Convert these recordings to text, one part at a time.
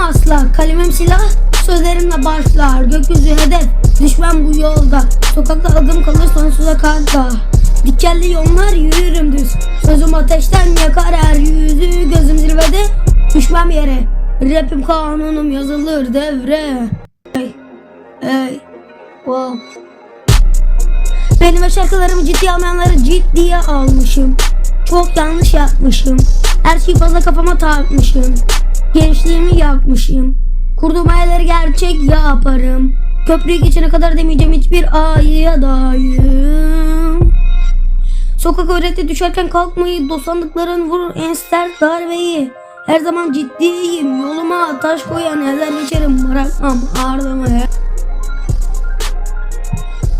asla. Kalemim silah sözlerimle başlar. Gökyüzü hedef düşman bu yolda. Sokakta adım kalır sonsuza kadar. Dikenli yollar yürürüm düz. Sözüm ateşten yakar her yüzü Gözüm zirvede. Düşmem yere. Rapim kanunum yazılır devre. Hey hey wow benim ve şarkılarımı ciddiye almayanları ciddiye almışım. Çok yanlış yapmışım. Her şeyi fazla kafama takmışım. Gençliğimi yakmışım. Kurduğum hayalleri gerçek yaparım. Köprüyü geçene kadar demeyeceğim hiçbir ayıya dayım. Sokak öğretti düşerken kalkmayı, dosandıkların vurur en sert darbeyi. Her zaman ciddiyim, yoluma taş koyan eller geçerim, bırakmam ardımı.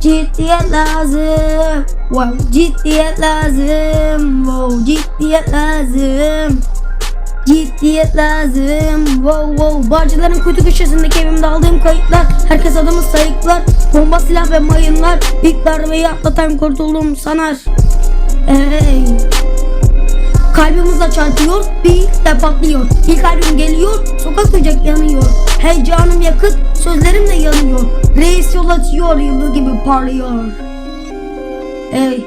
Ciddiyet lazım. Wow, ciddiyet lazım. Wow, ciddiyet lazım. Ciddiyet lazım. Wow wow. Bağcıların kuytu köşesindeki evimde aldığım kayıtlar. Herkes adımı sayıklar. Bomba silah ve mayınlar. İlk darbeyi atlatan kurtuldum sanar. Hey. Kalbim hızla çarpıyor, bir de patlıyor. İlk albüm geliyor, sokak ocak yanıyor. Heyecanım yakıt, sözlerim de yanıyor. Reis yol açıyor, yıldız gibi parlıyor. Ey.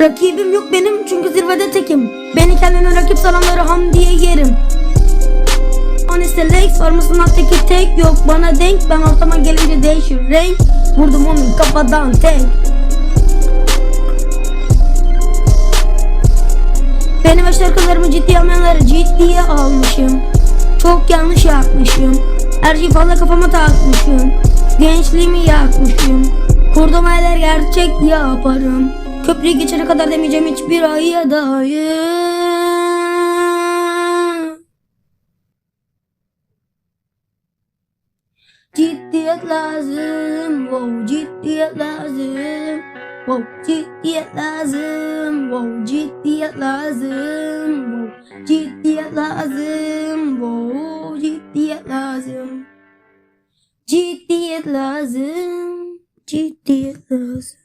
Rakibim yok benim çünkü zirvede tekim. Beni kendine rakip sananları ham diye yerim. Honestly Lex var mısın alttaki tek yok bana denk Ben ortama gelince değişir renk Vurdum onun kafadan tek Benim şarkılarımı ciddiye almayanları ciddiye almışım. Çok yanlış yapmışım. Her şeyi fazla kafama takmışım. Gençliğimi yakmışım. Kurduğum hayaller gerçek yaparım. Köprüyü geçene kadar demeyeceğim hiçbir ayıya dair. Ciddiyet lazım, wow, ciddiyet lazım. Wow, ciddiyet lazım, wow, ciddiyet lazım, wow, ciddiyet lazım, wow, ciddiyet lazım. Ciddiyet lazım, ciddiyet lazım.